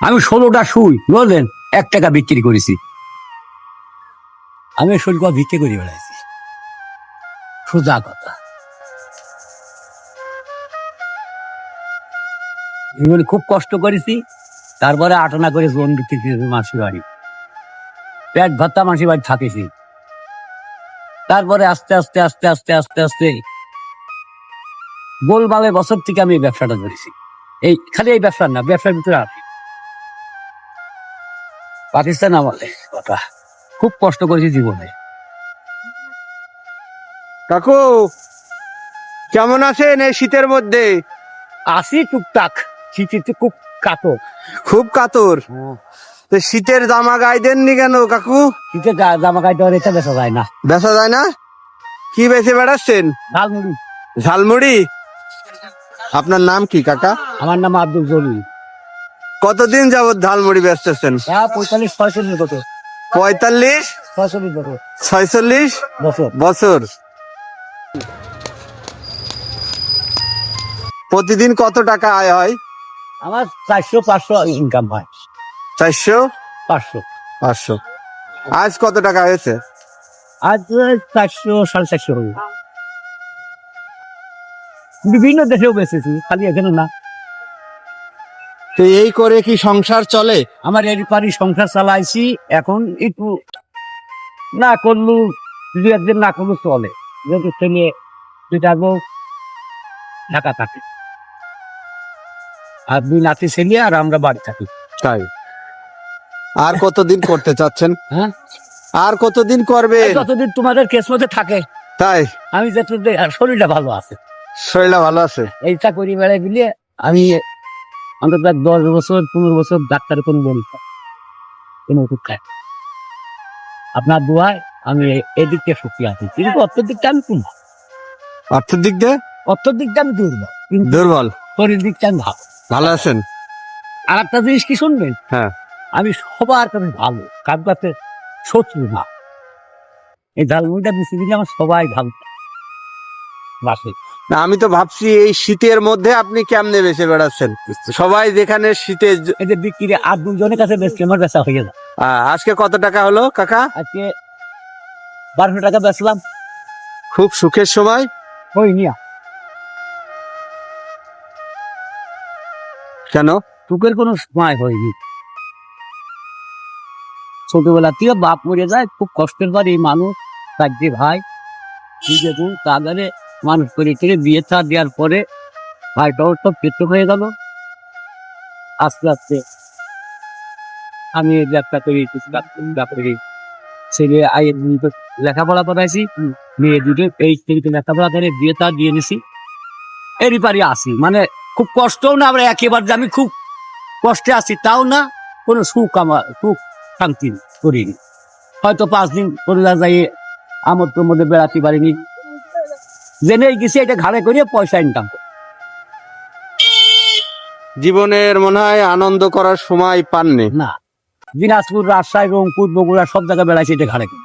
আমি ষোলোটা সুই বুঝলেন এক টাকা বিক্রি করেছি। আমি শরীর বিক্রি করে বেড়াইছি। সোজা কথা। খুব কষ্ট করেছি, তারপরে আটনা করে জোন বিক্রি করেছি মাসি বাড়ি। পেট ভাত্তা মাসি বাড়ি থাকেছি। তারপরে আস্তে আস্তে আস্তে আস্তে আস্তে আস্তে গোলমালের বছর থেকে আমি এই ব্যবসাটা ধরেছি এই, খালি এই ব্যবসা না, ব্যবসার ভিতরে পাকিস্তান আমলে কথা খুব কষ্ট করেছি জীবনে। কাকু কেমন আছেন এই শীতের মধ্যে? আসি টুকটাক। শীতে খুব কাতর। খুব কাতর? তো শীতের জামা গায়ে দেননি কেন কাকু? শীতে গা- জামা কাইতে আর এটা বেচা যায় না। বেচা যায় না? কি বেচে বেড়াচ্ছেন? ঝালমুড়ি। ঝালমুড়ি? আপনার নাম কি কাকা? আমার নাম আব্দুল জলিল। কতদিন যাবত ঝালমুড়ি বেচতেছেন হ্যাঁ পঁয়তাল্লিশ ছয়চল্লিশ বছর। পঁয়তাল্লিশ? ছয়চল্লিশ বছর। ছয়চল্লিশ? বছর। বছর। প্রতিদিন কত টাকা আয় হয়? আমার চারশো পাঁচশো ইনকাম হয়। চারশো? পাঁচশো। পাঁচশো। আজ কত টাকা হয়েছে? আজ চারশো সাড়ে চারশো। হবে বিভিন্ন দেশেও বেঁচেছি খালি এখানে না। তো এই করে কি সংসার চলে? আমার এর পারি সংসার চালাইছি এখন একটু না করলু দু একদিন না করলু চলে। যেহেতু ছেলে দুইটা বউ ঢাকা থাকে। আর দুই নাতি ছেলে আর আমরা বাড়ি থাকি। তাই। আর কতদিন করতে চাচ্ছেন? হ্যাঁ? আর কতদিন করবে যতদিন তোমাদের কেস মধ্যে থাকে। তাই। আমি আর শরীরটা ভালো আছে। শরীরটা ভালো আছে? এইটা করি বেড়াই দিলে আমি অন্তত এক দশ বছর পনেরো বছর ডাক্তারের কোনো বলি কোনো ওষুধ না। আপনার দোয়ায় আমি এদিক শক্তি আছি। কিন্তু অর্থের দিকটা আমি ভালো। অর্থের দিক দিয়ে? অর্থের দিকটা আমি দুর্বল। দুর্বল? শরীর দিকটা আমি ভালো। ভালো আছেন? আর একটা জিনিস কি শুনবেন? হ্যাঁ। আমি সবার কাছে ভালো। কার কাছে শত্রু না। এই ঝালমুড়িটা বেশি দিলে আমার সবাই ভালো। বাসে। আমি তো ভাবছি এই শীতের মধ্যে আপনি কেমনে বেঁচে বেড়াচ্ছেন? সবাই যেখানে শীতে এই যে বিক্রি আর দুজনের কাছে বেশি আমার বেচা হয়ে যায় আজকে কত টাকা হলো কাকা? আজকে বারোশো টাকা বেচলাম। খুব সুখের সময়? ওই নিয়া। কেন? টুকের কোনো সময় হয়নি। ছোটবেলা থেকে বাপ মরে যায় খুব কষ্টের পর এই মানুষ চারটে ভাই নিজে বোন তাদের মানুষ করে থেকে বিয়ে থা দেওয়ার পরে ভাইটাও সব পেট হয়ে গেল। আস্তে আস্তে আমি এই ব্যবসা করি করি ছেলে আই লেখাপড়া করাইছি। মেয়ে দুটো এই থেকে লেখাপড়া করে বিয়ে থা দিয়ে নিছি। এরই পারি আসি মানে খুব কষ্টও না আমরা একেবারে যে আমি খুব কষ্টে আছি তাও না কোনো সুখ আমার সুখ শান্তি করিনি। হয়তো পাঁচ দিন পরিবার যাই আমার তোর মধ্যে বেড়াতে পারিনি। জেনে গেছি এটা ঘাড়ে করিয়ে পয়সা ইনকাম জীবনের মনে হয় আনন্দ করার সময় পাননি। না দিনাজপুর রাজশাহী রংপুর বগুড়া সব জায়গায় বেড়াইছি এটা ঘাড়ে। করে।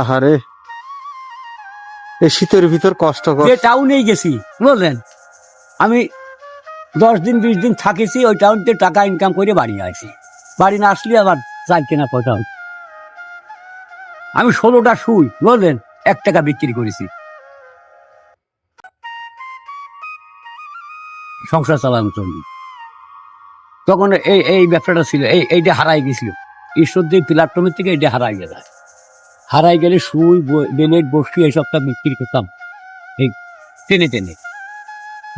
আহারে এই শীতের ভিতর কষ্ট যে টাউনেই গেছি বুঝলেন? আমি দশ দিন বিশ দিন থাকিছি ওই টাউনতে টাকা ইনকাম করে বাড়ি আসি বাড়ি না আসলে আবার চাল কেনা পয়সা আমি ষোলোটা শুই বুঝলেন? এক টাকা বিক্রি করেছি। সংসার চালানোর জন্য। তখন এই এই ব্যবসাটা ছিল, এই এইটা হারাই গেছিল। ঈশ্বর দিয়ে প্ল্যাটফর্মের থেকে এইটা হারাই গেল হারাই গেলে সুই ব- বেলেট বসি এইসবটা বিক্রি করতাম। এই টেনে টেনে।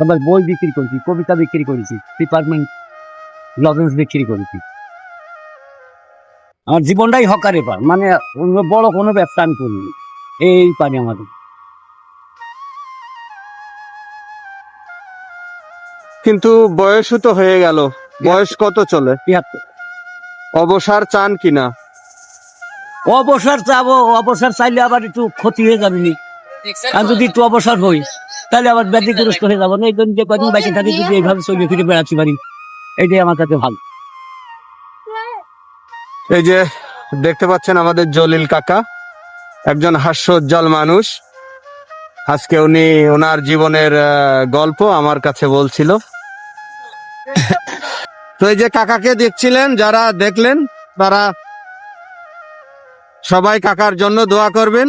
আবার বই বিক্রি করেছি, কবিতা বিক্রি করেছি ডিপার্টমেন্ট লজেন্স বিক্রি করেছি। আমার জীবনটাই হকারে পার মানে বড় কোনো ব্যবসা আমি করিনি। এই পারি আমাদের। কিন্তু বয়সও তো হয়ে গেল। বয়স কত চলে? তিয়াত্তর। অবসর চান কিনা? অবসর চাবো অবসর চাইলে আবার একটু ক্ষতি হয়ে যাবে নি। আমি যদি একটু অবসর হই তাহলে আবার ব্যতিগ্রস্ত হয়ে যাব। না এই জন্য যে কদিন বাইকে থাকি যদি এইভাবে চলে ফিরে বেড়াতে পারি এটাই আমার কাছে ভালো। এই যে দেখতে পাচ্ছেন আমাদের জলিল কাকা। একজন হাস্যোজ্জ্বল মানুষ। আজকে উনি ওনার জীবনের গল্প আমার কাছে বলছিল। তো এই যে কাকাকে দেখছিলেন যারা দেখলেন তারা সবাই কাকার জন্য দোয়া করবেন।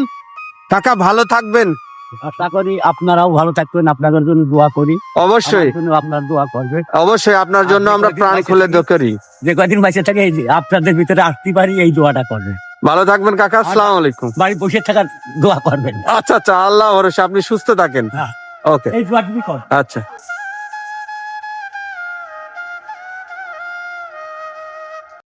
কাকা ভালো থাকবেন। আশা করি আপনারাও ভালো থাকবেন আপনাদের জন্য দোয়া করি। অবশ্যই। আপনার দোয়া করবে। অবশ্যই আপনার জন্য আমরা প্রাণ খুলে দোয়া করি। যে কদিন বাইসে থাকে আপনাদের ভিতরে আসতে পারি এই দোয়াটা করবেন ভালো থাকবেন কাকা। আসসালামু আলাইকুম। বাড়ি বসে থাকার দোয়া করবেন। আচ্ছা আচ্ছা আল্লাহ ভরসা। আপনি সুস্থ থাকেন। হ্যাঁ। ওকে কর। আচ্ছা।